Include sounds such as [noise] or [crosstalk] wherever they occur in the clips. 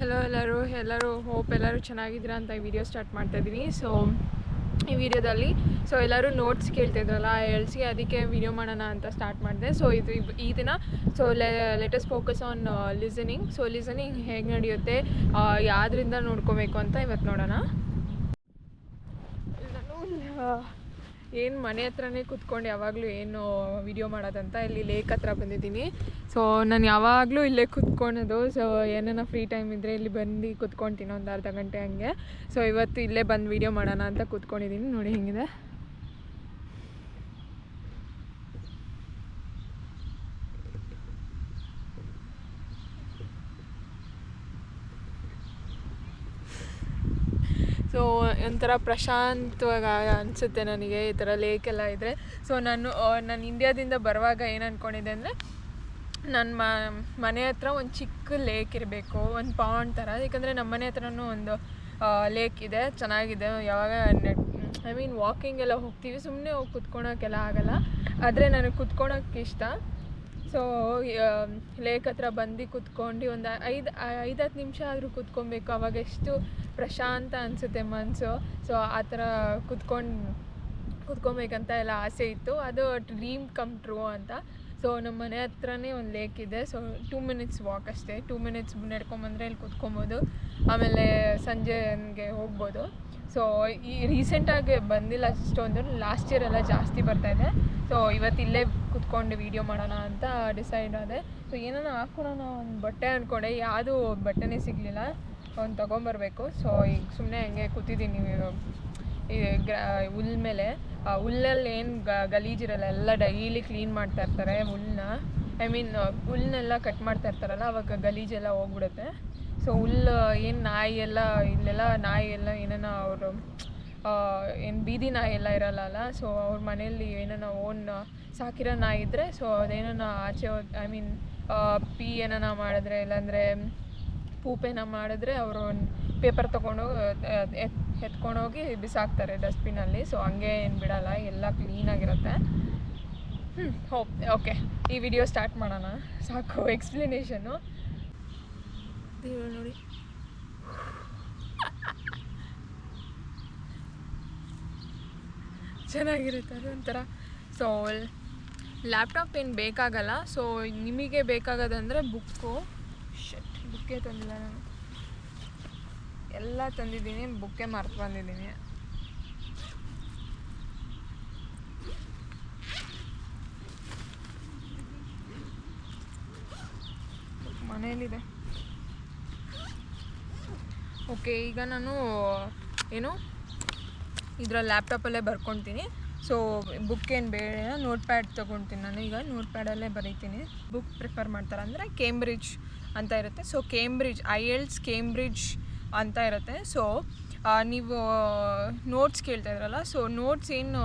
Hello ಎಲ್ಲರೂ ಎಲ್ಲರೂ hope ಎಲ್ಲರೂ ಚೆನ್ನಾಗಿದ್ದೀರಾ ಅಂತ ಈ ವಿಡಿಯೋ ಸ್ಟಾರ್ಟ್ ಮಾಡ್ತಾ ಇದ್ದೀನಿ. ಸೊ ಈ ವಿಡಿಯೋದಲ್ಲಿ ಸೊ ಎಲ್ಲರೂ ನೋಟ್ಸ್ ಕೇಳ್ತಿದ್ರಲ್ಲ ಎಲ್ಸಿ ಅದಕ್ಕೆ ವಿಡಿಯೋ ಮಾಡೋಣ ಅಂತ ಸ್ಟಾರ್ಟ್ ಮಾಡಿದೆ. ಸೊ ಇದು ಈ ದಿನ so latest focus on listening so listening ಹೇಗೆ ನಡೆಯುತ್ತೆ ಯಾವ್ದ್ರಿಂದ ನೋಡ್ಕೋಬೇಕು ಅಂತ ಇವತ್ತು ನೋಡೋಣ. ಏನು ಮನೆ ಹತ್ರನೇ ಕುತ್ಕೊಂಡು ಯಾವಾಗಲೂ ಏನು ವಿಡಿಯೋ ಮಾಡೋದಂತ ಇಲ್ಲಿ ಲೇಕ್ ಹತ್ರ ಬಂದಿದ್ದೀನಿ. ಸೊ ನಾನು ಯಾವಾಗಲೂ ಇಲ್ಲೇ ಕುತ್ಕೊಳೋದು. ಸೊ ಏನೇನೋ ಫ್ರೀ ಟೈಮ್ ಇದ್ದರೆ ಇಲ್ಲಿ ಬಂದು ಕುತ್ಕೊಳ್ತೀನಿ ಒಂದು ಅರ್ಧ ಗಂಟೆ ಹಂಗೆ. ಸೊ ಇವತ್ತು ಇಲ್ಲೇ ಬಂದು ವಿಡಿಯೋ ಮಾಡೋಣ ಅಂತ ಕುತ್ಕೊಂಡಿದ್ದೀನಿ. ನೋಡಿ ಹೆಂಗಿದೆ. ಸೊ ಒಂಥರ ಪ್ರಶಾಂತವಾಗಿ ಅನಿಸುತ್ತೆ ನನಗೆ ಈ ಥರ ಲೇಕ್ ಎಲ್ಲ ಇದ್ದರೆ ಸೊ ನಾನು ನಾನು ಇಂಡಿಯಾದಿಂದ ಬರುವಾಗ ಏನು ಅಂದ್ಕೊಂಡಿದ್ದೆ ಅಂದರೆ ನನ್ನ ಮ, ಮನೆ ಹತ್ರ ಒಂದು ಚಿಕ್ಕ ಲೇಕ್ ಇರಬೇಕು, ಒಂದು ಪಾಂಡ್ ಥರ ಯಾಕಂದರೆ ನಮ್ಮ ಮನೆ ಹತ್ರನೂ ಒಂದು ಲೇಕ್ ಇದೆ, ಚೆನ್ನಾಗಿದೆ. ಯಾವಾಗ ಐ ಮೀನ್ ವಾಕಿಂಗ್ ಎಲ್ಲ ಹೋಗ್ತೀವಿ. ಸುಮ್ಮನೆ ಹೋಗಿ ಕುತ್ಕೊಳಕ್ಕೆಲ್ಲ ಆಗಲ್ಲ. ಆದರೆ ನನಗೆ ಕುತ್ಕೊಳಕ್ಕೆ ಇಷ್ಟ. ಸೊ ಲೇಕ್ ಹತ್ರ ಬಂದು ಕುತ್ಕೊಂಡು ಒಂದು ಐದು ಐದು ಹತ್ತು ನಿಮಿಷ ಆದರೂ ಕುತ್ಕೊಬೇಕು. ಅವಾಗ ಎಷ್ಟು ಪ್ರಶಾಂತ ಅನಿಸುತ್ತೆ ಮನಸ್ಸು ಸೊ ಆ ಥರ ಕುತ್ಕೊಂಡು, ಕುತ್ಕೊಬೇಕಂತ ಎಲ್ಲ ಆಸೆ ಇತ್ತು. ಅದು ಡ್ರೀಮ್ ಕಮ್ ಟ್ರೂ ಅಂತ. ಸೊ ನಮ್ಮ ಮನೆ ಹತ್ರನೇ ಒಂದು ಲೇಕ್ ಇದೆ. ಸೊ ಟೂ ಮಿನಿಟ್ಸ್ ವಾಕ್ ಅಷ್ಟೇ. ಟೂ ಮಿನಿಟ್ಸ್ ನಡ್ಕೊಂಬಂದರೆ ಇಲ್ಲಿ ಕುತ್ಕೊಬೋದು. ಆಮೇಲೆ ಸಂಜೆ ನನಗೆ ಹೋಗ್ಬೋದು. ಸೊ ಈ ರೀಸೆಂಟಾಗಿ ಬಂದಿಲ್ಲ ಅಷ್ಟೊಂದು. ಲಾಸ್ಟ್ ಇಯರ್ ಎಲ್ಲ ಜಾಸ್ತಿ ಇದೆ. ಸೊ ಇವತ್ತು ಇಲ್ಲೇ ಕುತ್ಕೊಂಡು ವೀಡಿಯೋ ಮಾಡೋಣ ಅಂತ ಡಿಸೈಡ್ ಆದೆ. ಸೊ ಏನಾನ ಹಾಕ್ಕೊಳೋಣ ಒಂದು ಬಟ್ಟೆ ಅಂದ್ಕೊಂಡೆ ಯಾವುದು ಬಟ್ಟೆನೇ ಸಿಗಲಿಲ್ಲ. ಒಂದು ತೊಗೊಂಬರ್ಬೇಕು. ಸೊ ಈಗ ಸುಮ್ಮನೆ ಹಂಗೆ ಕೂತಿದ್ದೀನಿ ಈ ಹುಲ್ ಮೇಲೆ. ಆ ಹುಲ್ಲಲ್ಲಿ ಏನು ಗ ಗಲೀಜಿರಲ್ಲ ಎಲ್ಲ ಡೈಲಿ ಕ್ಲೀನ್ ಮಾಡ್ತಾ ಇರ್ತಾರೆ ಹುಲ್ಲನ್ನ ಐ ಮೀನ್ ಹುಲ್ಲನ್ನೆಲ್ಲ ಕಟ್ ಮಾಡ್ತಾ ಇರ್ತಾರಲ್ಲ, ಅವಾಗ ಗಲೀಜೆಲ್ಲ ಹೋಗ್ಬಿಡುತ್ತೆ. ಸೊ ಹುಲ್ಲು ಏನು ನಾಯಿ ಎಲ್ಲ, ಇಲ್ಲೆಲ್ಲ ನಾಯಿ ಎಲ್ಲ ಏನಾನ ಅವರು ಏನು ಬೀದಿ ನಾಯಿ ಎಲ್ಲ ಇರಲ್ಲ ಸೊ ಅವ್ರ ಮನೆಯಲ್ಲಿ ಏನಾನ ಓನ್ ಸಾಕಿರೋ ನಾಯಿ ಇದ್ದರೆ ಸೊ ಅದೇನೋ ಆಚೆ ಐ ಮೀನ್ ಪಿ ಏನಾನ ಮಾಡಿದ್ರೆ, ಇಲ್ಲಾಂದರೆ ಪೂಪೇನ ಮಾಡಿದ್ರೆ ಅವರು ಪೇಪರ್ ತೊಗೊಂಡೋಗಿ ಎತ್, ಎತ್ಕೊಂಡೋಗಿ ಬಿಸಾಕ್ತಾರೆ ಡಸ್ಟ್ಬಿನಲ್ಲಿ. ಸೊ ಹಂಗೆ ಏನು ಬಿಡಲ್ಲ, ಎಲ್ಲ ಕ್ಲೀನಾಗಿರುತ್ತೆ ಹ್ಞೂ ಹೋಪ್, ಓಕೆ, ಈ ವಿಡಿಯೋ ಸ್ಟಾರ್ಟ್ ಮಾಡೋಣ. ಸಾಕು ಎಕ್ಸ್ಪ್ಲನೇಷನ್ನು ನೋಡಿ. ಚೆನ್ನಾಗಿರುತ್ತೆ ಅದೊಂಥರ ಸೊ ಲ್ಯಾಪ್ಟಾಪ್ ಏನು ಬೇಕಾಗಲ್ಲ. ಸೊ ನಿಮಗೆ ಬೇಕಾಗೋದಂದರೆ ಬುಕ್ಕು ಶಟ್ ಬುಕ್ಕೇ ತಂದಿಲ್ಲ ನಾನು. ಎಲ್ಲ ತಂದಿದ್ದೀನಿ ಬುಕ್ಕೇ ಮರ್ತು ಬಂದಿದ್ದೀನಿ. ಮನೆಯಲ್ಲಿದೆ. ಓಕೆ, ಈಗ ನಾನು, ಏನು ಇದರ ಲ್ಯಾಪ್ಟಾಪಲ್ಲೇ ಬರ್ಕೊತೀನಿ. ಸೊ ಬುಕ್ ಏನು ಬೇಡ ನೋಟ್ ಪ್ಯಾಡ್ ತೊಗೊಳ್ತೀನಿ ನಾನು. ಈಗ ನೋಟ್ ಪ್ಯಾಡಲ್ಲೇ ಬರೀತೀನಿ. ಬುಕ್ ಪ್ರಿಫರ್ ಮಾಡ್ತಾರೆ ಅಂದರೆ ಕೇಂಬ್ರಿಜ್ ಅಂತ ಇರುತ್ತೆ. So Cambridge IELTS Cambridge ಅಂತ ಇರುತ್ತೆ. ಸೊ ನೀವು ನೋಟ್ಸ್ ಕೇಳ್ತಾ ಇದ್ರಲ್ಲ? ಸೊ ನೋಟ್ಸ್ ಏನು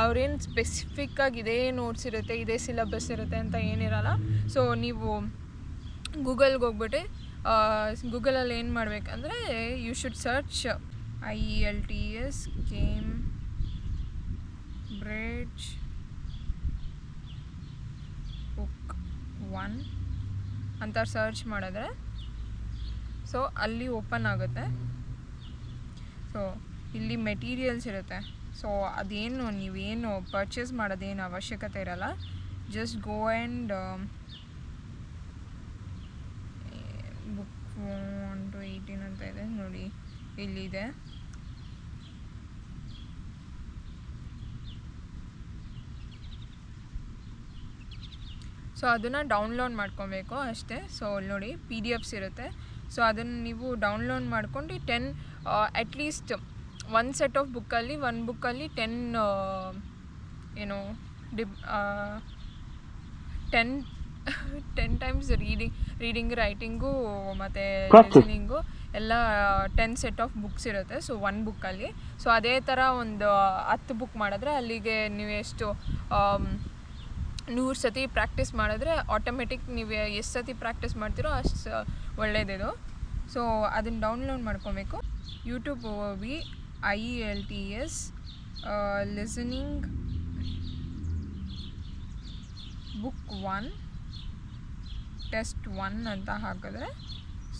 ಅವ್ರೇನು ಸ್ಪೆಸಿಫಿಕ್ಕಾಗಿ ಇದೇ ನೋಟ್ಸ್ ಇರುತ್ತೆ, ಇದೇ ಸಿಲಬಸ್ ಇರುತ್ತೆ ಅಂತ ಏನಿರಲ್ಲ. ಸೊ ನೀವು ಗೂಗಲ್ಗೆ ಹೋಗ್ಬಿಟ್ಟು ಗೂಗಲಲ್ಲಿ ಏನು ಮಾಡಬೇಕಂದ್ರೆ you should search I E L T S Cambridge book one ಅಂತ ಸರ್ಚ್ ಮಾಡಿದ್ರೆ ಸೊ ಅಲ್ಲಿ ಓಪನ್ ಆಗುತ್ತೆ. ಸೊ ಇಲ್ಲಿ ಮೆಟೀರಿಯಲ್ಸ್ ಇರುತ್ತೆ. ಸೊ ಅದೇನು, ನೀವೇನು ಪರ್ಚೇಸ್ ಮಾಡೋದೇನು ಅವಶ್ಯಕತೆ ಇರಲ್ಲ. Just go and book one to eighteen ಅಂತ ಇದೆ, ನೋಡಿ ಇಲ್ಲಿದೆ. ಸೊ ಅದನ್ನು ಡೌನ್ಲೋಡ್ ಮಾಡ್ಕೊಬೇಕು ಅಷ್ಟೇ. ಸೊ ಅಲ್ಲಿ ನೋಡಿ ಪಿ ಡಿ ಎಫ್ಸ್ ಇರುತ್ತೆ. ಸೊ ಅದನ್ನು ನೀವು ಡೌನ್ಲೋಡ್ ಮಾಡ್ಕೊಂಡು ten at least one set of ಬುಕ್ಕಲ್ಲಿ ಒನ್ ಬುಕ್ಕಲ್ಲಿ ಟೆನ್ ಏನು drip ten ten times reading reading writing ಮತ್ತು ಲಿಸನಿಂಗು ಎಲ್ಲ ಟೆನ್ ಸೆಟ್ ಆಫ್ ಬುಕ್ಸ್ ಇರುತ್ತೆ ಸೊ ಒನ್ ಬುಕ್ಕಲ್ಲಿ ಸೊ ಅದೇ ಥರ ಒಂದು ಹತ್ತು ಬುಕ್ ಮಾಡಿದ್ರೆ ಅಲ್ಲಿಗೆ ನೀವು ಎಷ್ಟು ನೂರು ಸತಿ ಪ್ರಾಕ್ಟೀಸ್ ಮಾಡಿದ್ರೆ ಆಟೋಮೆಟಿಕ್ ನೀವು ಎಷ್ಟು ಸತಿ ಪ್ರಾಕ್ಟೀಸ್ ಮಾಡ್ತೀರೋ ಅಷ್ಟು ಒಳ್ಳೇದಿದು. ಸೊ ಅದನ್ನು ಡೌನ್ಲೋಡ್ ಮಾಡ್ಕೊಬೇಕು. ಯೂಟ್ಯೂಬ್ ಹೋಗಿ I L T S listening book one test one ಅಂತ ಹಾಕಿದ್ರೆ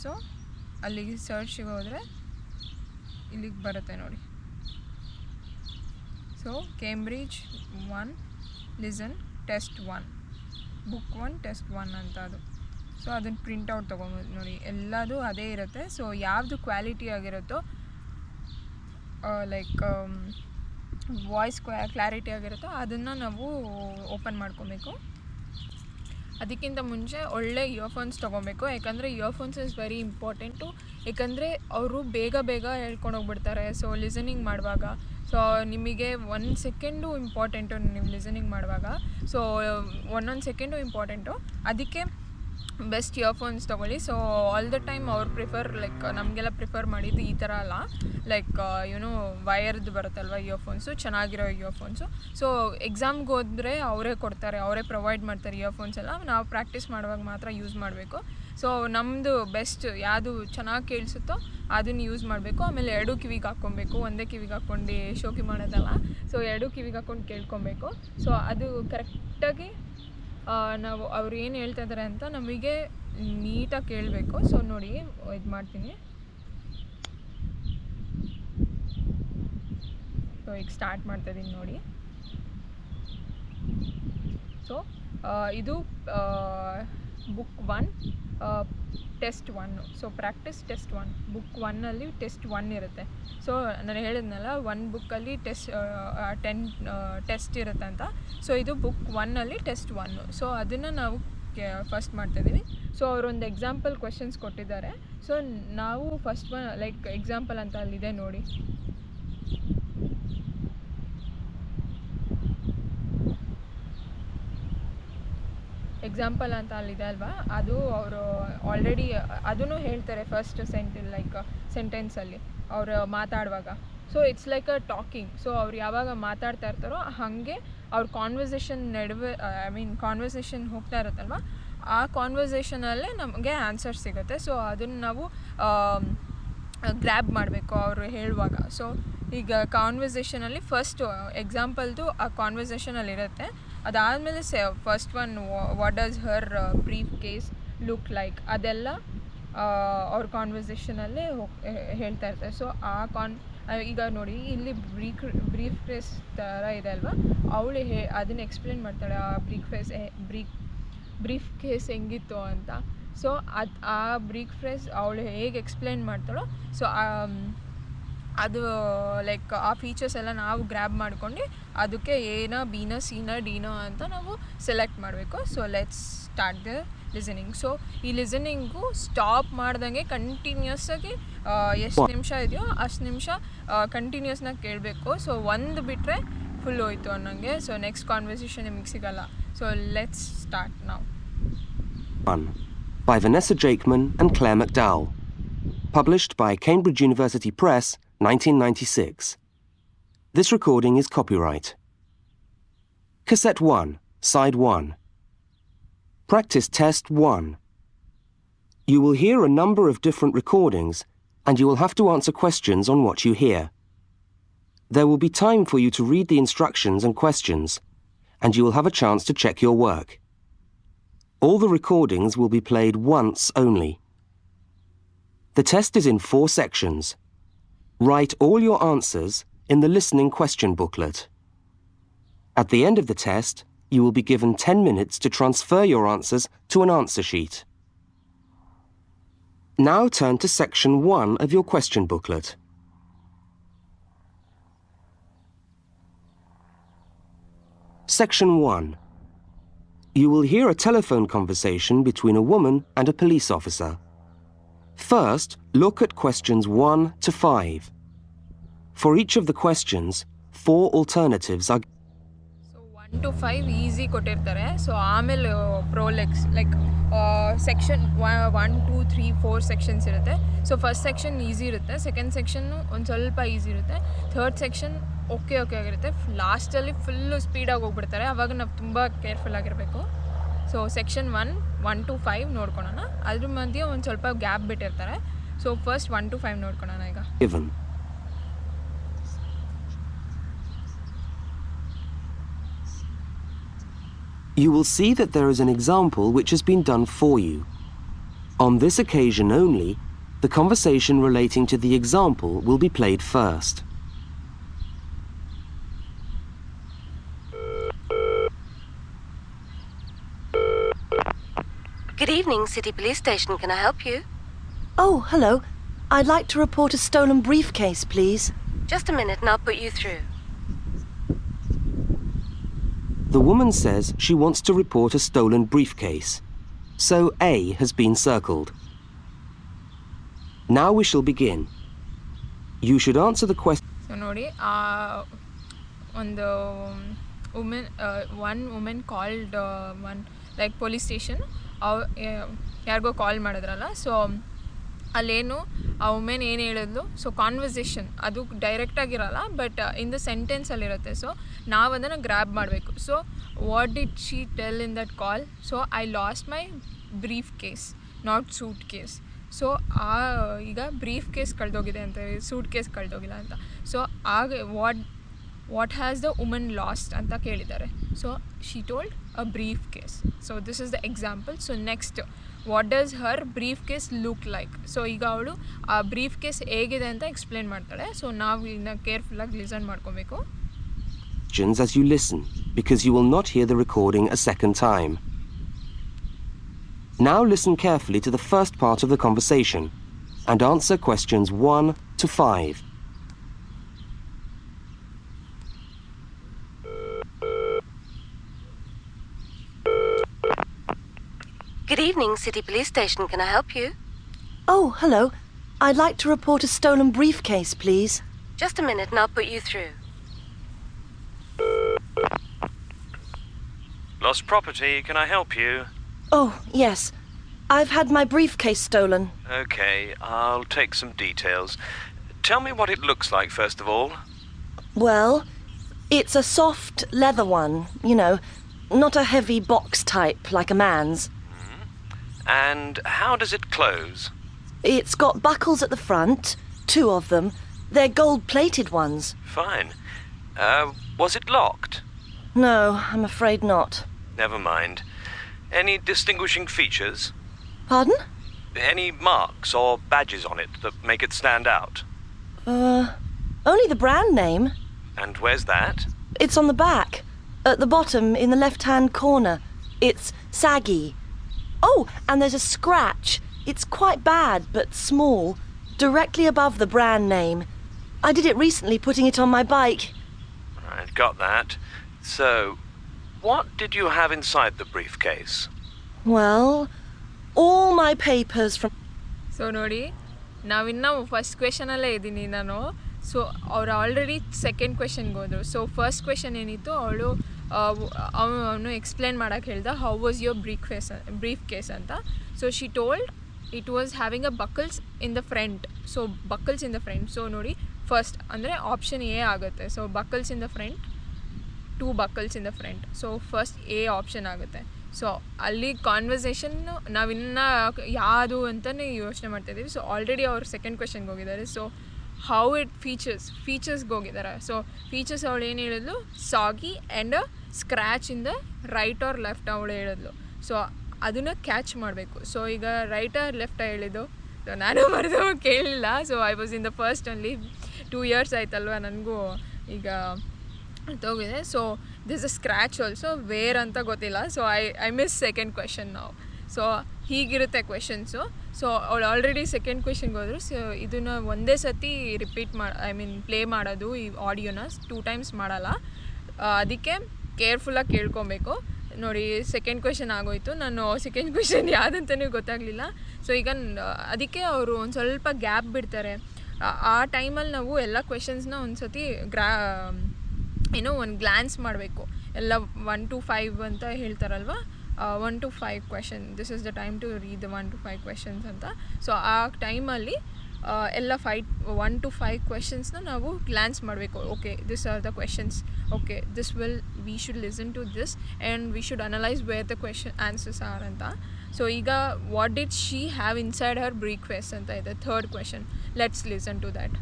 ಸೊ ಅಲ್ಲಿಗೆ ಸರ್ಚಿಗೆ ಹೋದರೆ ಇಲ್ಲಿಗೆ ಬರುತ್ತೆ ನೋಡಿ. So Cambridge one listen test one book one test one ಅಂತ ಅದು. ಸೊ ಅದನ್ನು ಪ್ರಿಂಟೌಟ್ ತೊಗೊಬೋದು ನೋಡಿ. ಎಲ್ಲದೂ ಅದೇ ಇರುತ್ತೆ. ಸೊ ಯಾವುದು ಕ್ವಾಲಿಟಿ ಆಗಿರುತ್ತೋ ಲೈಕ್ ವಾಯ್ಸ್ ಕ್ವಾ ಕ್ಲಾರಿಟಿ ಆಗಿರುತ್ತೋ ಅದನ್ನು ನಾವು ಓಪನ್ ಮಾಡ್ಕೊಬೇಕು. ಅದಕ್ಕಿಂತ ಮುಂಚೆ ಒಳ್ಳೆ ಇಯರ್ಫೋನ್ಸ್ ತೊಗೊಬೇಕು. ಯಾಕಂದರೆ ಇಯರ್ಫೋನ್ಸ್ ಇಸ್ ವೆರಿ ಇಂಪಾರ್ಟೆಂಟು ಏಕೆಂದರೆ ಅವರು ಬೇಗ ಬೇಗ ಹೇಳ್ಕೊಂಡು ಹೋಗ್ಬಿಡ್ತಾರೆ. ಸೊ ಲಿಸನಿಂಗ್ ಮಾಡುವಾಗ. ಸೊ ನಿಮಗೆ ಒನ್ ಸೆಕೆಂಡು ಇಂಪಾರ್ಟೆಂಟು ನೀವು ಲಿಸನಿಂಗ್ ಮಾಡುವಾಗ. ಸೊ ಒಂದೊಂದು ಸೆಕೆಂಡು ಇಂಪಾರ್ಟೆಂಟು ಅದಕ್ಕೆ ಬೆಸ್ಟ್ ಇಯರ್ಫೋನ್ಸ್ ತೊಗೊಳ್ಳಿ. ಸೊ ಆಲ್ ದ ಟೈಮ್ ಅವ್ರು ಪ್ರಿಫರ್ ಲೈಕ್ ನಮಗೆಲ್ಲ ಪ್ರಿಫರ್ ಮಾಡಿದ್ದು ಈ ಥರ ಅಲ್ಲ. ಲೈಕ್ ಯುನೋ ವಯರ್ದು ಬರುತ್ತಲ್ವ ಇಯರ್ಫೋನ್ಸು ಚೆನ್ನಾಗಿರೋ ಇಯರ್ಫೋನ್ಸು ಸೊ ಎಕ್ಸಾಮ್ಗೆ ಹೋದರೆ ಅವರೇ ಕೊಡ್ತಾರೆ, ಅವರೇ ಪ್ರೊವೈಡ್ ಮಾಡ್ತಾರೆ ಇಯರ್ಫೋನ್ಸ್ ಎಲ್ಲ. ನಾವು ಪ್ರಾಕ್ಟೀಸ್ ಮಾಡುವಾಗ ಮಾತ್ರ ಯೂಸ್ ಮಾಡಬೇಕು. ಸೊ ನಮ್ಮದು ಬೆಸ್ಟ್ ಯಾವುದು ಚೆನ್ನಾಗಿ ಕೇಳಿಸುತ್ತೋ ಅದನ್ನು ಯೂಸ್ ಮಾಡಬೇಕು. ಆಮೇಲೆ ಎರಡು ಕಿವಿಗೆ ಹಾಕ್ಕೊಬೇಕು. ಒಂದೇ ಕಿವಿಗೆ ಹಾಕ್ಕೊಂಡು ಶೋಕಿ ಮಾಡೋದಲ್ಲ. ಸೊ ಎರಡು ಕಿವಿಗೆ ಹಾಕ್ಕೊಂಡು ಕೇಳ್ಕೊಬೇಕು. ಸೊ ಅದು ಕರೆಕ್ಟಾಗಿ ನಾವು ಅವ್ರು ಏನು ಹೇಳ್ತಾ ಇದ್ದಾರೆ ಅಂತ ನಮಗೆ ನೀಟಾಗಿ ಕೇಳಬೇಕು. ಸೊ ನೋಡಿ, ಇದು ಮಾಡ್ತೀನಿ. ಸೊ ಈಗ ಸ್ಟಾರ್ಟ್ ಮಾಡ್ತಾ ಇದ್ದೀನಿ ನೋಡಿ. ಸೊ ಇದು book one test one so practice test one book ಒನ್ನಲ್ಲಿ ಟೆಸ್ಟ್ ಒನ್ ಇರುತ್ತೆ. ಸೊ ನಾನು ಹೇಳಿದ್ನಲ್ಲ ಒನ್ ಬುಕ್ಕಲ್ಲಿ ಟೆಸ್ಟ್ ಟೆನ್ ಟೆಸ್ಟ್ ಇರುತ್ತೆ ಅಂತ. ಸೊ ಇದು ಬುಕ್ ಒನ್ನಲ್ಲಿ ಟೆಸ್ಟ್ ಒನ್ನು ಸೊ ಅದನ್ನು ನಾವು ಫಸ್ಟ್ ಮಾಡ್ತಾಯಿದ್ದೀವಿ ಸೊ ಅವರೊಂದು ಎಕ್ಸಾಂಪಲ್ ಕ್ವೆಶನ್ಸ್ ಕೊಟ್ಟಿದ್ದಾರೆ. ಸೊ ನಾವು ಫಸ್ಟ್ ಒನ್ ಲೈಕ್ ಎಕ್ಸಾಂಪಲ್ ಅಂತ ಅಲ್ಲಿದೆ ನೋಡಿ. ಎಕ್ಸಾಂಪಲ್ ಅಂತ ಅಲ್ಲಿದೆ ಅಲ್ವಾ? ಅದು ಅವರು ಆಲ್ರೆಡಿ ಅದನ್ನು ಹೇಳ್ತಾರೆ ಫಸ್ಟ್ ಸೆಂಟ್ ಲೈಕ್ ಸೆಂಟೆನ್ಸಲ್ಲಿ ಅವರು ಮಾತಾಡುವಾಗ. So it's like a talking so ಅವ್ರು ಯಾವಾಗ ಮಾತಾಡ್ತಾ ಇರ್ತಾರೋ ಹಾಗೆ ಅವ್ರ ಕಾನ್ವರ್ಸೇಷನ್ ನಡುವೆ ಐ ಮೀನ್ ಕಾನ್ವರ್ಸೇಷನ್ ಹೋಗ್ತಾ ಇರುತ್ತಲ್ವ? ಆ ಕಾನ್ವರ್ಸೇಷನಲ್ಲೇ ನಮಗೆ ಆನ್ಸರ್ ಸಿಗುತ್ತೆ. ಸೊ ಅದನ್ನು ನಾವು ಗ್ರ್ಯಾಬ್ ಮಾಡಬೇಕು ಅವರು ಹೇಳುವಾಗ. ಸೊ ಈಗ ಕಾನ್ವರ್ಸೇಷನಲ್ಲಿ ಫಸ್ಟ್ ಎಕ್ಸಾಂಪಲ್ದು ಆ ಕಾನ್ವರ್ಸೇಷನಲ್ಲಿ ಇರುತ್ತೆ. ಅದಾದಮೇಲೆ say first one what does her briefcase look like ಅದೆಲ್ಲ ಅವ್ರ ಕಾನ್ವರ್ಸೇಷನಲ್ಲೇ ಹೇಳ್ತಾ ಇರ್ತಾರೆ. ಸೊ ಆ ಕಾನ್ ಈಗ ನೋಡಿ, ಇಲ್ಲಿ ಬ್ರೀಕ್ ಬ್ರೀಫ್ ಕೇಸ್ ಥರ ಇದೆ ಅಲ್ವಾ? ಅವಳು ಹೇ, ಅದನ್ನು ಎಕ್ಸ್ಪ್ಲೇನ್ ಮಾಡ್ತಾಳೆ, ಆ ಬ್ರೀಕ್ ಫೇಸ್ ಬ್ರೀಕ್ ಬ್ರೀಫ್ ಕೇಸ್ ಹೆಂಗಿತ್ತು ಅಂತ. ಸೊ ಅದು, ಆ ಬ್ರೀಕ್ ಫ್ರೇಸ್ ಅವಳು ಹೇಗೆ ಎಕ್ಸ್ಪ್ಲೇನ್ ಮಾಡ್ತಾಳೋ ಸೊ ಅದು ಲೈಕ್ ಆ ಫೀಚರ್ಸ್ ಎಲ್ಲ ನಾವು ಗ್ರ್ಯಾಬ್ ಮಾಡ್ಕೊಂಡು ಅದಕ್ಕೆ ಏನ ಬೀನ ಸೀನ ಡೀನ ಅಂತ ನಾವು ಸೆಲೆಕ್ಟ್ ಮಾಡಬೇಕು. So let's start the listening so ಈ ಲಿಸನಿಂಗು ಸ್ಟಾಪ್ ಮಾಡ್ದಂಗೆ ಕಂಟಿನ್ಯೂಸ್ ಆಗಿ ಎಷ್ಟು ನಿಮಿಷ ಇದೆಯೋ ಅಷ್ಟು ನಿಮಿಷ ಕಂಟಿನ್ಯೂಸ್ನಾಗ ಕೇಳಬೇಕು. ಸೊ ಒಂದು ಬಿಟ್ಟರೆ ಫುಲ್ ಹೋಯ್ತು ಅನ್ನೋಂಗೆ. ಸೊ ನೆಕ್ಸ್ಟ್ ಕಾನ್ವರ್ಸೇಷನ್ ನಿಮಗೆ ಸಿಗಲ್ಲ. ಸೊ ಲೆಟ್ಸ್ ಸ್ಟಾರ್ಟ್ ನಾವು 1 by Vanessa Jakeman and Claire McDowell. Published by Cambridge University Press, 1996. This recording is copyright. Cassette 1, Side 1. Practice Test 1. You will hear a number of different recordings and you will have to answer questions on what you hear. There will be time for you to read the instructions and questions, and you will have a chance to check your work. All the recordings will be played once only. The test is in four sections. Write all your answers in the listening question booklet. At the end of the test, you will be given 10 minutes to transfer your answers to an answer sheet. Now turn to section 1 of your question booklet. Section 1 you will hear a telephone conversation between a woman and a police officer. First, look at questions 1 to 5. For each of the questions, four alternatives are so one to five easy ಕೊಟ್ಟಿರ್ತಾರೆ so ಆಮೇಲೆ ಪ್ರೋಲೆಕ್ಸ್ like section one two three four sections ಇರುತ್ತೆ so first section easy ಇರುತ್ತೆ second section ಒಂದು ಸ್ವಲ್ಪ easy ಇರುತ್ತೆ third section okay okay ಆಗಿರುತ್ತೆ ಲಾಸ್ಟಲ್ಲಿ full ಸ್ಪೀಡಾಗಿ ಹೋಗ್ಬಿಡ್ತಾರೆ. ಅವಾಗ ನಾವು ತುಂಬ ಕೇರ್ಫುಲ್ ಆಗಿರಬೇಕು. So section one one two five ನೋಡ್ಕೊಳೋಣ ಅದ್ರ ಮಧ್ಯೆ ಒಂದು ಸ್ವಲ್ಪ ಗ್ಯಾಪ್ ಬಿಟ್ಟಿರ್ತಾರೆ so first one two five ನೋಡ್ಕೊಳೋಣ ಈಗ given. You will see that there is an example which has been done for you. On this occasion only, the conversation relating to the example will be played first. evening, City Police Station. Can I help you? Oh, hello. I'd like to report a stolen briefcase, please. Just a minute and I'll put you through. The woman says she wants to report a stolen briefcase. So A has been circled. Now we shall begin. You should answer the question. So Nori, uh, on the um, woman, uh, one woman called uh, one like police station ಅವ್ ಯಾರಿಗೋ ಕಾಲ್ ಮಾಡಿದ್ರಲ್ಲ so ಅಲ್ಲೇನು, ಆ women ಏನು ಹೇಳಿದ್ಲು so conversation ಅದು ಡೈರೆಕ್ಟಾಗಿರಲ್ಲ but in the ಸೆಂಟೆನ್ಸಲ್ಲಿರುತ್ತೆ ಸೊ ನಾವು ಅದನ್ನು ಗ್ರ್ಯಾಬ್ ಮಾಡಬೇಕು so what did she tell in that call so I lost my briefcase not suitcase so ಆ, ಈಗ ಬ್ರೀಫ್ ಕೇಸ್ ಕಳೆದೋಗಿದೆ ಅಂತ ಸೂಟ್ ಕೇಸ್ ಕಳೆದೋಗಿಲ್ಲ ಅಂತ. ಸೊ ಆಗ what what has the woman lost ಅಂತ ಕೇಳಿದ್ದಾರೆ. So she told A briefcase so this is the example so next what does her briefcase look like so ಈಗ ಅವಳು ಆ ಬ್ರೀಫ್ ಕೇಸ್ ಹೇಗಿದೆ ಅಂತ ಎಕ್ಸ್ಪ್ಲೇನ್ ಮಾಡ್ತಾಳೆ ಸೊ ನಾವು ಇನ್ನು ಕೇರ್ಫುಲ್ಲಾಗಿ ಲಿಸನ್ ಮಾಡ್ಕೊಬೇಕು questions as you listen, because you will not hear the recording a second time. Now listen carefully to the first part of the conversation and answer questions 1 to 5. Evening, City Police Station. Can I help you? Oh, hello. I'd like to report a stolen briefcase, please. Just a minute and I'll put you through. Lost property, can I help you? Oh, yes. I've had my briefcase stolen. Okay, I'll take some details. Tell me what it looks like, first of all. Well, it's a soft leather one, you know, not a heavy box type like a man's. And how does it close? It's got buckles at the front, two of them. They're gold plated ones. Fine. Uh, was it locked? No, I'm afraid not. Never mind. Any distinguishing features? Pardon? Any marks or badges on it that make it stand out? Uh, only the brand name. And where's that? It's on the back, at the bottom in the left hand corner. It's saggy. Oh, and there's a scratch. It's quite bad, but small, directly above the brand name. I did it recently putting it on my bike. Right, got that. So, what did you have inside the briefcase? Well, all my papers from. So ನೋಡಿ ನಾವಿನ್ನೂ first ಕ್ವೆಶನಲ್ಲೇ ಇದ್ದೀನಿ ನಾನು so ಅವ್ರು already second ಕ್ವೆಶನ್ಗೆ ಹೋದರು so first question ಏನಿತ್ತು ಅವಳು ಅವನು ಎಕ್ಸ್ಪ್ಲೇನ್ ಮಾಡೋಕ್ಕೆ ಹೇಳ್ದ how was your briefcase briefcase ಅಂತ? So she told it was having a buckles in the front so buckles in the front so ನೋಡಿ ಫಸ್ಟ್ ಅಂದರೆ ಆಪ್ಷನ್ ಎ ಆಗುತ್ತೆ. So buckles in the front two buckles in the front so first A option ಆಗುತ್ತೆ. So ಅಲ್ಲಿ conversation ನಾವಿನ್ನ ಯಾವುದು ಅಂತಲೇ ಯೋಚನೆ ಮಾಡ್ತಾಯಿದ್ದೀವಿ ಸೊ ಆಲ್ರೆಡಿ ಅವ್ರು ಸೆಕೆಂಡ್ ಕ್ವೆಶನ್ಗೆ ಹೋಗಿದ್ದಾರೆ. ಸೊ ಹೌ ಇಟ್ ಫೀಚರ್ಸ್ ಫೀಚರ್ಸ್ಗೆ ಹೋಗಿದ್ದಾರೆ ಸೊ ಫೀಚರ್ಸ್ ಅವಳು ಏನು ಹೇಳಿದ್ಲು? Saggy and scratch in the right or left ಅವಳು ಹೇಳಿದ್ಲು. ಸೊ ಅದನ್ನು ಕ್ಯಾಚ್ ಮಾಡಬೇಕು. ಸೊ ಈಗ ರೈಟ್ ಆರ್ ಲೆಫ್ಟ್ ಹೇಳಿದ್ದು? ಸೊ ನಾನು ಬರೆದು ಕೇಳಲಿಲ್ಲ so I was in the first ಅಲ್ಲಿ ಟೂ ಇಯರ್ಸ್ ಆಯ್ತಲ್ವ ನನಗೂ? ಈಗ ಹೋಗಿದೆ. So this a scratch also where ಅಂತ ಗೊತ್ತಿಲ್ಲ. So I I miss second question ನಾವು ಸೊ ಹೀಗಿರುತ್ತೆ ಕ್ವೆಶನ್ಸು ಸೊ ಅವಳು ಆಲ್ರೆಡಿ ಸೆಕೆಂಡ್ ಕ್ವೆಶನ್ಗೆ ಹೋದರು. ಸೊ ಇದನ್ನು ಒಂದೇ ಸತಿ ರಿಪೀಟ್ ಮಾಡಿ ಐ ಮೀನ್ ಪ್ಲೇ ಮಾಡೋದು ಈ ಆಡಿಯೋನ ಟೂ ಟೈಮ್ಸ್ ಮಾಡಲ್ಲ. ಅದಕ್ಕೆ ಕೇರ್ಫುಲ್ಲಾಗಿ ಕೇಳ್ಕೊಬೇಕು. ನೋಡಿ ಸೆಕೆಂಡ್ ಕ್ವೆಶನ್ ಆಗೋಯ್ತು. ನಾನು ಸೆಕೆಂಡ್ ಕ್ವೆಶನ್ ಯಾವುದಂತಲೂ ಗೊತ್ತಾಗಲಿಲ್ಲ. ಸೊ ಈಗ, ಅದಕ್ಕೆ ಅವರು ಒಂದು ಸ್ವಲ್ಪ ಗ್ಯಾಪ್ ಬಿಡ್ತಾರೆ. ಆ- ಆ ಟೈಮಲ್ಲಿ ನಾವು ಎಲ್ಲ ಕ್ವೆಶನ್ಸ್ನ ಒಂದು ಸತಿ ಗ್ರಾ ಏನೋ ಒಂದು ಗ್ಲ್ಯಾನ್ಸ್ ಮಾಡಬೇಕು. ಎಲ್ಲ ಒನ್ ಟು ಫೈವ್ ಅಂತ ಹೇಳ್ತಾರಲ್ವ? One to five question this is the time to read the one to five questions ಅಂತ ಸೊ ಆ ಟೈಮಲ್ಲಿ ಎಲ್ಲ ಫೈವ್ ಒನ್ ಟು ಫೈವ್ ಕ್ವೆಶನ್ಸ್ನ ನಾವು ಗ್ಲ್ಯಾನ್ಸ್ ಮಾಡಬೇಕು okay this are the questions okay this will we should listen to this and we should analyse where the question answers are ಅಂತ so ಈಗ what did she have inside her briefcase ಅಂತ ಇದೆ third question let's listen to that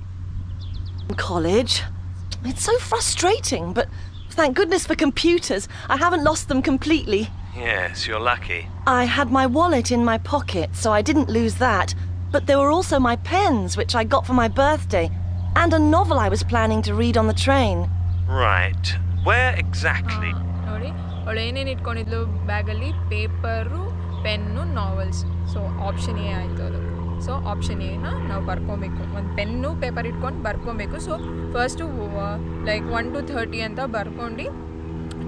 college. It's so frustrating, but thank goodness for computers. I haven't lost them completely. Yes, you're lucky. I had my wallet in my pocket, so I didn't lose that. but there were also my pens, which I got for my birthday, and a novel I was planning to read on the train. Right. Where exactly? ನೋಡಿ ಅವಳು ಏನೇನು ಇಟ್ಕೊಂಡಿದ್ಲು ಬ್ಯಾಗಲ್ಲಿ paper pen novels so option A ಆಯಿತು ಅದು so option ಎನ ನಾವು ಬರ್ಕೊಬೇಕು ಒಂದು ಪೆನ್ನು ಪೇಪರ್ ಇಟ್ಕೊಂಡು ಬರ್ಕೊಬೇಕು so first like one two thirty ಅಂತ ಬರ್ಕೊಂಡು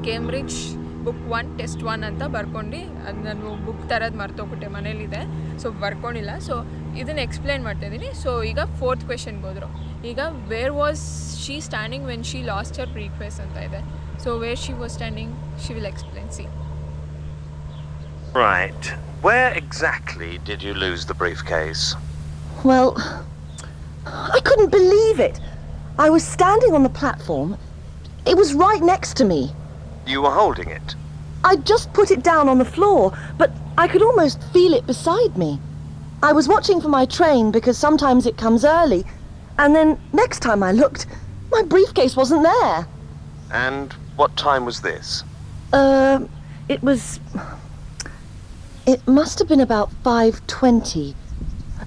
Cambridge book one test one ಅಂತ ಬರ್ಕೊಂಡು ಅದು ನಾನು ಬುಕ್ ತರೋದು ಮರ್ತೋಗ್ಬಿಟ್ಟೆ ಮನೇಲಿದೆ ಸೊ ಬರ್ಕೊಂಡಿಲ್ಲ ಸೊ ಇದನ್ನು ಎಕ್ಸ್ಪ್ಲೇನ್ ಮಾಡ್ತಾಯಿದ್ದೀನಿ ಸೊ ಈಗ ಫೋರ್ತ್ ಕ್ವೆಶನ್ಗೆ ಹೋದರು ಈಗ where was she standing when she lost your briefcase ಅಂತ ಇದೆ so where she was standing she will explain see Right. Where exactly did you lose the briefcase? Well, I couldn't believe it. I was standing on the platform. It was right next to me. You were holding it. I'd just put it down on the floor, but I could almost feel it beside me. I was watching for my train because sometimes it comes early, and then next time I looked, my briefcase wasn't there. And what time was this? Um, it was. It must have been about 5:20.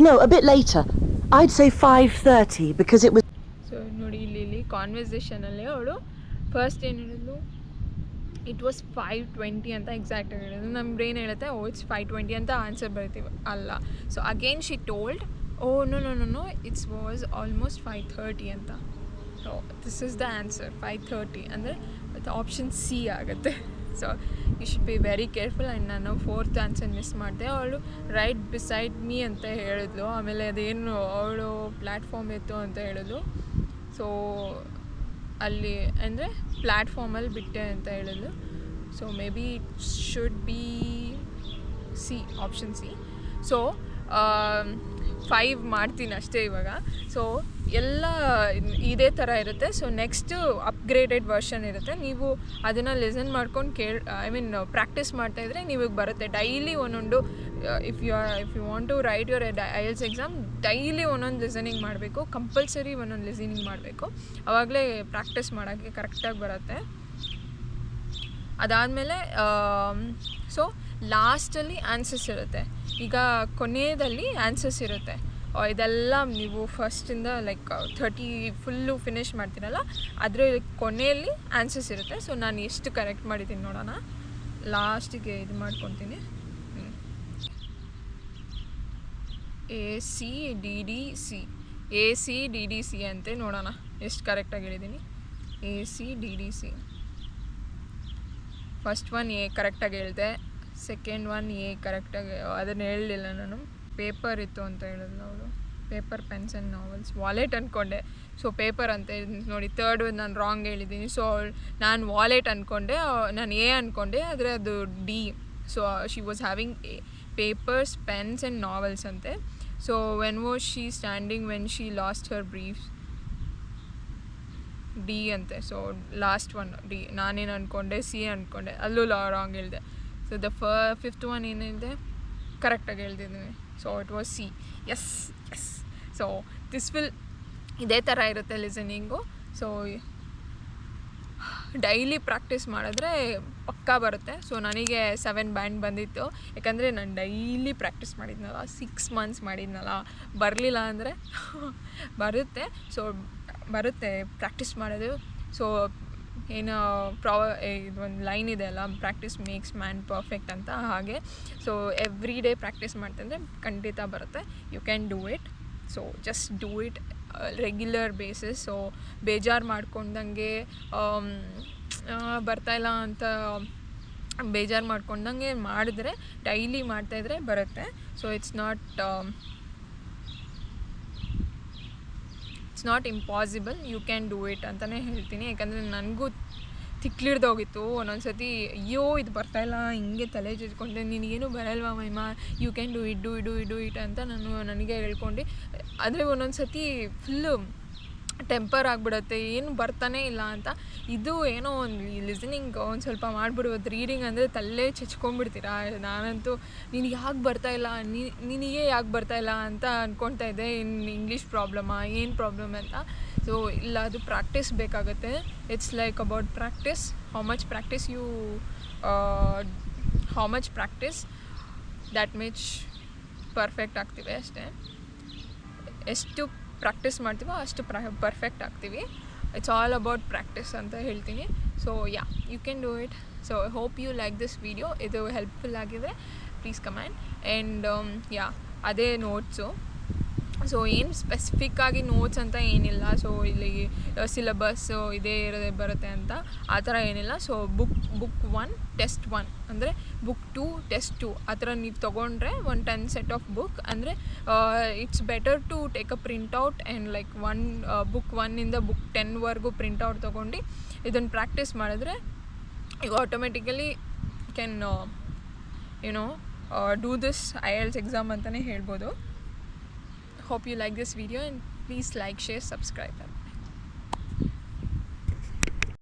No, a bit later. I'd say 5:30 because it was so ನೋಡಿ ಇಲ್ಲಿ ಇಲ್ಲಿ ಕಾನ್ವರ್ಸೇಷನಲ್ಲಿ ಅವಳು first ಏನು ಹೇಳಿದ್ಲು it was five twenty ಅಂತ exact ಹೇಳಿದ್ರು. ನಮ್ಮ brain ಹೇಳುತ್ತೆ, ಓ ಇಟ್ಸ್ ಫೈವ್ ಟ್ವೆಂಟಿ ಅಂತ ಆನ್ಸರ್ ಬರ್ತೀವಿ. ಅಲ್ಲ. So again she told oh no no no no it's was almost five thirty ಅಂತ. So this is the answer five thirty ಅಂದರೆ option C ಆಗುತ್ತೆ. So you should be very careful and ನಾನು fourth answer miss ಮಾಡಿದೆ. ಅವಳು right beside me ಅಂತ ಹೇಳಿದ್ಲು. ಆಮೇಲೆ ಅದೇನು ಅವಳು ಪ್ಲ್ಯಾಟ್ಫಾರ್ಮ್ ಇತ್ತು ಅಂತ ಹೇಳಿದ್ಲು. ಸೊ ಅಲ್ಲಿ ಅಂದರೆ ಪ್ಲ್ಯಾಟ್ಫಾರ್ಮಲ್ಲಿ ಬಿಟ್ಟೆ ಅಂತ ಹೇಳಿದ್ಲು so maybe it should be C option C so five ಮಾಡ್ತೀನಿ ಅಷ್ಟೇ ಇವಾಗ. ಸೊ ಎಲ್ಲ ಇದೇ ಥರ ಇರುತ್ತೆ. ಸೊ ನೆಕ್ಸ್ಟು ಅಪ್ಗ್ರೇಡೆಡ್ ವರ್ಷನ್ ಇರುತ್ತೆ. ನೀವು ಅದನ್ನು ಲೆಸನ್ ಮಾಡ್ಕೊಂಡು ಕೇಳಿ ಐ ಮೀನ್ ಪ್ರಾಕ್ಟೀಸ್ ಮಾಡ್ತಾಯಿದ್ರೆ ನಿಮಗೆ ಬರುತ್ತೆ. ಡೈಲಿ ಒಂದೊಂದು if you if you want to write your IELTS exam daily ಒಂದೊಂದು ಲಿಸನಿಂಗ್ ಮಾಡಬೇಕು ಕಂಪಲ್ಸರಿ ಒಂದೊಂದು ಲಿಸನಿಂಗ್ ಮಾಡಬೇಕು. ಆವಾಗಲೇ ಪ್ರಾಕ್ಟೀಸ್ ಮಾಡೋಕ್ಕೆ ಕರೆಕ್ಟಾಗಿ ಬರುತ್ತೆ. ಅದಾದಮೇಲೆ ಸೊ ಲಾಸ್ಟಲ್ಲಿ ಆನ್ಸರ್ಸ್ ಇರುತ್ತೆ. ಈಗ ಕೊನೆಯದಲ್ಲಿ ಆನ್ಸರ್ಸ್ ಇರುತ್ತೆ. ಇದೆಲ್ಲ ನೀವು ಫಸ್ಟಿಂದ ಲೈಕ್ ಥರ್ಟಿ ಫುಲ್ಲು ಫಿನಿಷ್ ಮಾಡ್ತೀರಲ್ಲ ಅದರ ಕೊನೆಯಲ್ಲಿ ಆನ್ಸರ್ಸ್ ಇರುತ್ತೆ. ಸೊ ನಾನು ಎಷ್ಟು ಕರೆಕ್ಟ್ ಮಾಡಿದ್ದೀನಿ ನೋಡೋಣ. ಲಾಸ್ಟಿಗೆ ಇದು ಮಾಡ್ಕೊತೀನಿ. A C D D C A C D D C ಅಂತೆ ನೋಡೋಣ. ಎಷ್ಟು ಕರೆಕ್ಟಾಗಿ ಹೇಳಿದ್ದೀನಿ A C D D C first one A ಕರೆಕ್ಟಾಗಿ ಹೇಳಿದೆ. ಸೆಕೆಂಡ್ ಒನ್ ಎ ಕರೆಕ್ಟಾಗಿ ಅದನ್ನು ಹೇಳಲಿಲ್ಲ ನಾನು. ಪೇಪರ್ ಇತ್ತು ಅಂತ ಹೇಳಿದ್ಲು ಅವಳು. Paper pens and novels wallet ಅಂದ್ಕೊಂಡೆ ಸೊ ಪೇಪರ್ ಅಂತ ನೋಡಿ ತರ್ಡ್ ನಾನು ರಾಂಗ್ ಹೇಳಿದ್ದೀನಿ ಸೊ ಅವಳು ನಾನು ವಾಲೆಟ್ ಅಂದ್ಕೊಂಡೆ ನಾನು ಎ ಅಂದ್ಕೊಂಡೆ ಆದರೆ ಅದು D so she was having papers pens and novels ಅಂತೆ. So when was she standing when she lost her briefs D ಅಂತೆ ಸೊ ಲಾಸ್ಟ್ ಒನ್ ಡಿ ನಾನೇನು ಅಂದ್ಕೊಂಡೆ ಸಿ ಅಂದ್ಕೊಂಡೆ ಅಲ್ಲೂ ರಾಂಗ್ ಹೇಳಿದೆ ಸೊ ದ ಫ ಫಿಫ್ತ್ ಒನ್ ಏನಿದೆ ಕರೆಕ್ಟಾಗಿ ಹೇಳ್ತಿದ್ದೀನಿ so it was C yes yes so this will ಇದೇ ಥರ ಇರುತ್ತೆ ಲಿಸನಿಂಗು ಸೊ ಡೈಲಿ ಪ್ರಾಕ್ಟೀಸ್ ಮಾಡಿದ್ರೆ ಪಕ್ಕಾ ಬರುತ್ತೆ. ಸೊ ನನಗೆ ಸೆವೆನ್ ಬ್ಯಾಂಡ್ ಬಂದಿತ್ತು. ಯಾಕಂದರೆ ನಾನು ಡೈಲಿ ಪ್ರಾಕ್ಟೀಸ್ ಮಾಡಿದ್ನಲ್ಲ ಸಿಕ್ಸ್ ಮಂತ್ಸ್ ಮಾಡಿದ್ನಲ್ಲ. ಬರಲಿಲ್ಲ ಅಂದರೆ [laughs] ಬರುತ್ತೆ. ಸೊ ಬರುತ್ತೆ ಪ್ರಾಕ್ಟೀಸ್ ಮಾಡೋದು. ಸೊ ಏನು ಪ್ರಾ ಇದು ಒಂದು ಲೈನ್ ಇದೆ ಅಲ್ಲ ಪ್ರಾಕ್ಟೀಸ್ ಮೇಕ್ಸ್ ಮ್ಯಾನ್ ಪರ್ಫೆಕ್ಟ್ ಅಂತ ಹಾಗೆ. ಸೊ ಎವ್ರಿ ಡೇ ಪ್ರಾಕ್ಟೀಸ್ ಮಾಡ್ತಂದರೆ ಖಂಡಿತ ಬರುತ್ತೆ. You can do it so just do it regular basis so ಬೇಜಾರು ಮಾಡ್ಕೊಂಡಂಗೆ ಬರ್ತಾಯಿಲ್ಲ ಅಂತ ಬೇಜಾರು ಮಾಡ್ಕೊಂಡಂಗೆ ಮಾಡಿದ್ರೆ ಡೈಲಿ ಮಾಡ್ತಾಯಿದ್ರೆ ಬರುತ್ತೆ. So it's not it's not impossible you can do it ಅಂತಲೇ ಹೇಳ್ತೀನಿ. ಯಾಕಂದರೆ ನನಗೂ ತಿಕ್ಲಿಡ್ದೋಗಿತ್ತು. ಒಂದೊಂದ್ಸತಿ, ಅಯ್ಯೋ, ಇದು ಬರ್ತಾ ಇಲ್ಲ, ಹಿಂಗೆ ತಲೆ ಜಜ್ಕೊಂಡೆ ನಿನಗೇನು ಬರಲ್ವಾ ಮೈಮಾ? You can do it do ಇಡು ಇಡು ಇಟ್ ಅಂತ ನಾನು ನನಗೆ ಹೇಳ್ಕೊಂಡು. ಆದರೆ ಒಂದೊಂದ್ಸತಿ ಫುಲ್ಲು ಟೆಂಪರ್ ಆಗಿಬಿಡುತ್ತೆ, ಏನು ಬರ್ತಾನೆ ಇಲ್ಲ ಅಂತ. ಇದು ಏನೋ ಒಂದು ಲಿಸನಿಂಗ್ ಒಂದು ಸ್ವಲ್ಪ ಮಾಡಿಬಿಡ್ಬೋದು ರೀಡಿಂಗ್ ಅಂದರೆ ತಲೆ ಚಚ್ಕೊಂಡ್ಬಿಡ್ತೀರಾ? ನಾನಂತೂ, ನೀನು ಯಾಕೆ ಬರ್ತಾ ಇಲ್ಲ? ನಿನಗೆ ಯಾಕೆ ಬರ್ತಾ ಇಲ್ಲ ಅಂತ ಅಂದ್ಕೊಳ್ತಾ ಇದ್ದೆ ಇನ್ನು ಇಂಗ್ಲೀಷ್ ಪ್ರಾಬ್ಲಮಾ ಏನು ಪ್ರಾಬ್ಲಮ್ ಅಂತ. ಸೊ ಇಲ್ಲ, ಅದು ಪ್ರಾಕ್ಟೀಸ್ ಬೇಕಾಗುತ್ತೆ. It's like about practice how much practice you how much practice that means perfect ಆಗ್ತೀವಿ ಅಷ್ಟೇ. ಎಷ್ಟು ಪ್ರಾಕ್ಟೀಸ್ ಮಾಡ್ತೀವೋ ಅಷ್ಟು ಪ್ರ ಪರ್ಫೆಕ್ಟ್ ಆಗ್ತೀವಿ. ಇಟ್ಸ್ ಆಲ್ ಅಬೌಟ್ ಪ್ರಾಕ್ಟೀಸ್ ಅಂತ ಹೇಳ್ತೀನಿ. So yeah you can do it so hope you like this video ಇದು ಹೆಲ್ಪ್ಫುಲ್ ಆಗಿದೆ. ಪ್ಲೀಸ್ ಕಮೆಂಟ್ ಆ್ಯಂಡ್ ಯಾ ಅದೇ ನೋಟ್ಸು ಸೊ ಏನು ಸ್ಪೆಸಿಫಿಕ್ಕಾಗಿ ನೋಟ್ಸ್ ಅಂತ ಏನಿಲ್ಲ. ಸೊ ಇಲ್ಲಿ ಸಿಲಬಸ್ಸು ಇದೇ ಇರೋದೇ ಬರುತ್ತೆ ಅಂತ ಆ ಥರ ಏನಿಲ್ಲ. So book book one test one ಅಂದರೆ ಬುಕ್ ಟು ಟೆಸ್ಟ್ ಟು ಆ ಥರ ನೀವು ತೊಗೊಂಡ್ರೆ one ten set of book ಅಂದರೆ it's better to take a printout and like one book ಒನ್ನಿಂದ book ಟೆನ್ವರೆಗೂ ಪ್ರಿಂಟ್ಔಟ್ ತೊಗೊಂಡು ಇದನ್ನು ಪ್ರಾಕ್ಟೀಸ್ ಮಾಡಿದ್ರೆ ಈಗ automatically can you know do this I else exam ಅಂತಲೇ ಹೇಳ್ಬೋದು. Hope you like this video and please like share subscribe